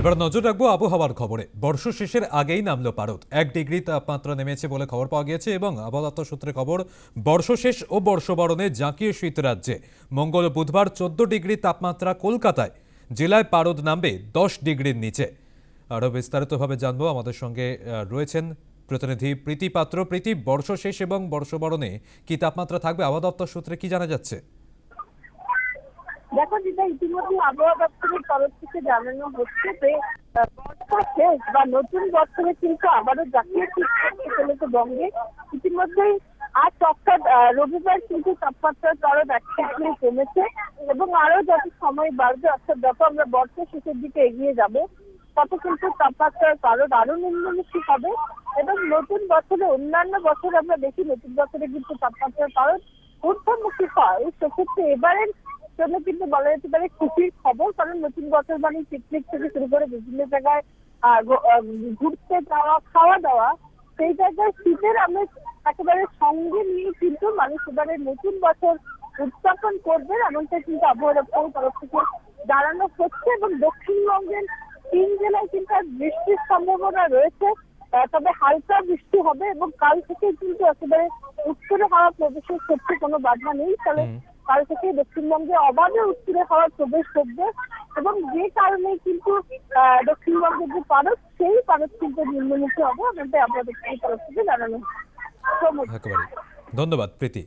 এবার নজর রাখব আবহাওয়ার খবরে। বর্ষ শেষের আগেই নামলো পারদ। এক ডিগ্রি তাপমাত্রা নেমেছে বলে খবর পাওয়া গিয়েছে এবং আবহাওয়া সূত্রে খবর, বর্ষ শেষ ও বর্ষবরণে জাঁকিয়ে শীত রাজ্যে। মঙ্গল বুধবার চোদ্দ ডিগ্রি তাপমাত্রা কলকাতায়। জেলায় পারদ নামবে দশ ডিগ্রির নিচে। আরও বিস্তারিতভাবে জানব আমাদের সঙ্গে রয়েছেন প্রতিনিধি প্রীতি পাত্র। প্রীতি, বর্ষ শেষ এবং বর্ষবরণে কি তাপমাত্রা থাকবে? আবহাওয়া দপ্তর সূত্রে কি জানা যাচ্ছে? দেখো যেটা ইতিমধ্যে আবহাওয়া দপ্তরের তরফ থেকে জানানো হচ্ছে যে বর্ষা শেষ বা নতুন বছরে কিন্তু আবারও জাতীয় শীত চলেছে বঙ্গে। ইতিমধ্যেই আজ অর্থাৎ রবিবার কিন্তু তাপমাত্রার কারণ একটু কমেছে এবং আরও যত সময় বাড়বে, অর্থাৎ যত আমরা বর্ষা শেষের দিকে এগিয়ে যাব, তত কিন্তু তাপমাত্রার কারণ আরও নিম্নমুখী হবে এবং নতুন বছরে, অন্যান্য বছর আমরা দেখি নতুন বছরে কিন্তু তাপমাত্রার কারণ ঊর্ধ্বমুখী হয়। সেক্ষেত্রে এবারের জন্য কিন্তু বলা যেতে পারে খুশির খবর, কারণ নতুন বছর মানে পিকনিক থেকে শুরু করে বিভিন্ন জায়গায় ঘুরতে যাওয়া, খাওয়া দাওয়া, সেই জায়গায় শীতের আমেজ একেবারে সঙ্গে নিয়ে কিন্তু মানুষ এবারে নতুন বছর উদযাপন করবে এমনটা কিন্তু আবহাওয়া দপ্তরের তরফ থেকে জানানো হচ্ছে এবং দক্ষিণবঙ্গের তিন জেলায় কিন্তু বৃষ্টির সম্ভাবনা রয়েছে। তবে হালকা বৃষ্টি হবে এবং কাল থেকে কিন্তু একেবারে উত্তরে হাওয়া প্রবেশের ক্ষেত্রে কোনো বাধা নেই তাহলে কাল থেকে দক্ষিণবঙ্গে অবাধে উত্তরে হাওয়া প্রবেশ করবে এবং যে কারণে কিন্তু আহ, দক্ষিণবঙ্গের যে পারদ সেই পারদ কিন্তু নিম্নমুখী হবে। আমাদের আমরা দক্ষিণ তরফ থেকে জানানো হচ্ছে। ধন্যবাদ প্রীতি।